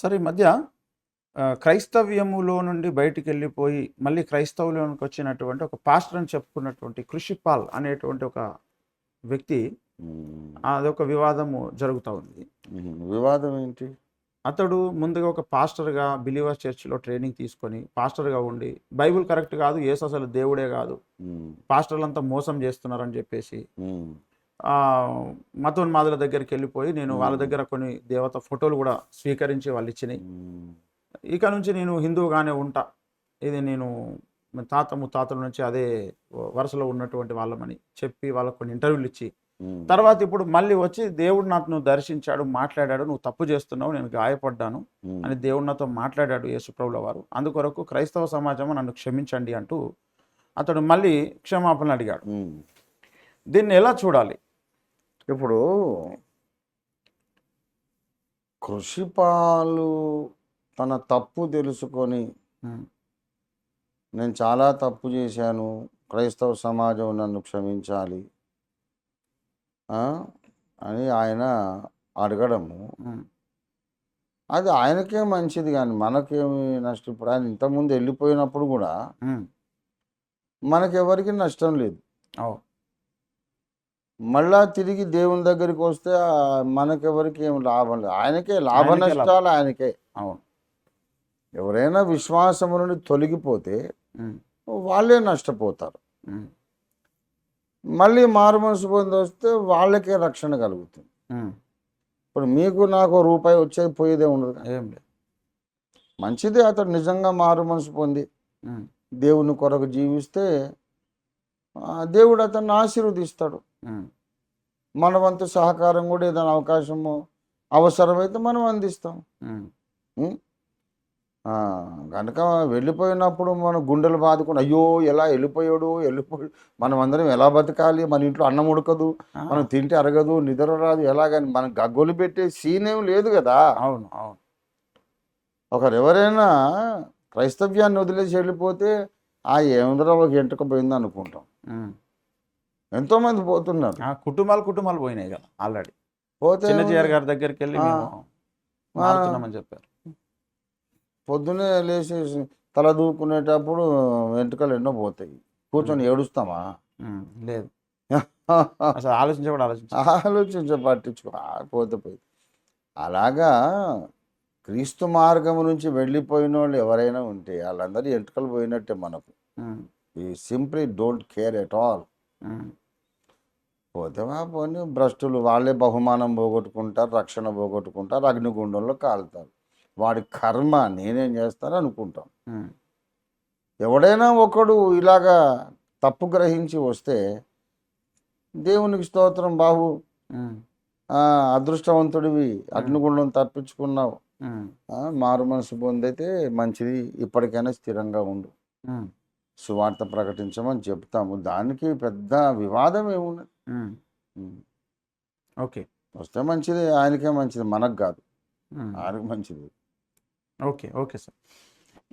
సరే ఈ మధ్య క్రైస్తవ్యములో నుండి బయటికి వెళ్ళిపోయి మళ్ళీ క్రైస్తవులోనికి వచ్చినటువంటి ఒక పాస్టర్ అని చెప్పుకున్నటువంటి కృషిపాల్ అనేటువంటి ఒక వ్యక్తి. అదొక వివాదము జరుగుతూ ఉంది. వివాదం ఏంటి అతడు ముందుగా ఒక పాస్టర్గా బిలీవర్స్ చర్చ్లో ట్రైనింగ్ తీసుకొని పాస్టర్గా ఉండి బైబిల్ కరెక్ట్ కాదు యేసు అసలు దేవుడే కాదు. పాస్టర్లంతా మోసం చేస్తున్నారని చెప్పేసి మతోన్మాదుల దగ్గరికి వెళ్ళిపోయి నేను వాళ్ళ దగ్గర కొన్ని దేవత ఫోటోలు కూడా స్వీకరించి వాళ్ళు ఇచ్చినాయి. ఇక నుంచి నేను హిందువుగానే ఉంటా ఇది నేను తాత ముత్తాతల నుంచి అదే వరుసలో ఉన్నటువంటి వాళ్ళమని చెప్పి వాళ్ళకు కొన్ని ఇంటర్వ్యూలు ఇచ్చి. తర్వాత ఇప్పుడు మళ్ళీ వచ్చి దేవుడు నువ్వు దర్శించాడు మాట్లాడాడు నువ్వు తప్పు చేస్తున్నావు నేను గాయపడ్డాను. అని దేవుడు నాతో మాట్లాడాడు యేసుప్రభుల వారు అందుకొరకు క్రైస్తవ సమాజం నన్ను క్షమించండి అంటూ అతడు మళ్ళీ క్షమాపణ అడిగాడు. దీన్ని ఎలా చూడాలి ఇప్పుడు కృషిపాలు తన తప్పు తెలుసుకొని నేను చాలా తప్పు చేశాను క్రైస్తవ సమాజం నన్ను క్షమించాలి? అని ఆయన అడగడము. అది ఆయనకే మంచిది కానీ మనకేమి నష్టం ఇప్పుడు ఆయన ఇంతకుముందు వెళ్ళిపోయినప్పుడు కూడా మనకెవరికి నష్టం లేదు. మళ్ళా తిరిగి దేవుని దగ్గరికి వస్తే మనకెవరికి ఏం లాభం లేదు. ఆయనకే లాభ. నష్టాలు ఆయనకే. అవును. ఎవరైనా విశ్వాసము నుండి తొలగిపోతే వాళ్ళే నష్టపోతారు. మళ్ళీ మారు మనసు పొంది వస్తే వాళ్ళకే రక్షణ కలుగుతుంది. ఇప్పుడు మీకు నాకు రూపాయి వచ్చేది పోయేదే ఉండదు. ఏం లేదు. మంచిదే అతడు నిజంగా మారు మనసు పొంది దేవుని కొరకు జీవిస్తే దేవుడు అతన్ని ఆశీర్వదిస్తాడు. మన వంతు సహకారం కూడా ఏదైనా అవకాశము అవసరమైతే మనం అందిస్తాం. కనుక వెళ్ళిపోయినప్పుడు మన గుండెలు బాదుకుని అయ్యో ఎలా వెళ్ళిపోయాడు వెళ్ళిపోయాడు మనం అందరం ఎలా బతకాలి మన ఇంట్లో అన్నం ఉడకదు మనం తింటే అరగదు నిద్ర రాదు ఎలాగని మనం గగ్గొలు పెట్టే సీన్ ఏం లేదు కదా. అవును అవును. ఒకరు ఎవరైనా క్రైస్తవ్యాన్ని వదిలేసి వెళ్ళిపోతే ఆ ఏముందరో ఒక ఎంటుక పోయింది అనుకుంటాం. ఎంతోమంది పోతున్నారు. ఆ, కుటుంబాలు కుటుంబాలు పోయినాయి కదా ఆల్రెడీ. పోతే చిన్నజీఆర్ గారి దగ్గరికి వెళ్ళి మారుతున్నామని చెప్పారు. పొద్దునే లేచి తల దూకునేటప్పుడు వెంట్రుకలు ఎన్నో పోతాయి. కూర్చొని ఏడుస్తామా? లేదు. అసలు ఆలోచించే కూడా ఆలోచించ ఆలోచించ పట్టించుకో పోతే పోయి. అలాగా క్రీస్తు మార్గం నుంచి వెళ్ళిపోయిన వాళ్ళు ఎవరైనా ఉంటే వాళ్ళందరూ ఎంట్రుకలు పోయినట్టే మనకు. ఈ simply don't care at all పోతే పోనీ భ్రష్టులు వాళ్ళే బహుమానం పోగొట్టుకుంటారు రక్షణ పోగొట్టుకుంటారు అగ్నిగుండంలో కాలుతారు. వాడి కర్మ నేనేం చేస్తాను అనుకుంటాం. ఎవడైనా ఒకడు ఇలాగా తప్పు గ్రహించి వస్తే దేవునికి స్తోత్రం బాబు. అదృష్టవంతుడివి. అగ్నిగుండం తప్పించుకున్నావు. మారు మనసు పొందైతే మంచిది ఇప్పటికైనా స్థిరంగా ఉండు. సువార్త ప్రకటించమని చెప్తాము. దానికి పెద్ద వివాదం ఏమున్నది. ఓకే. వస్తే మంచిది ఆయనకే మంచిది మనకు కాదు. ఆయనకు మంచిది. Okay okay sir.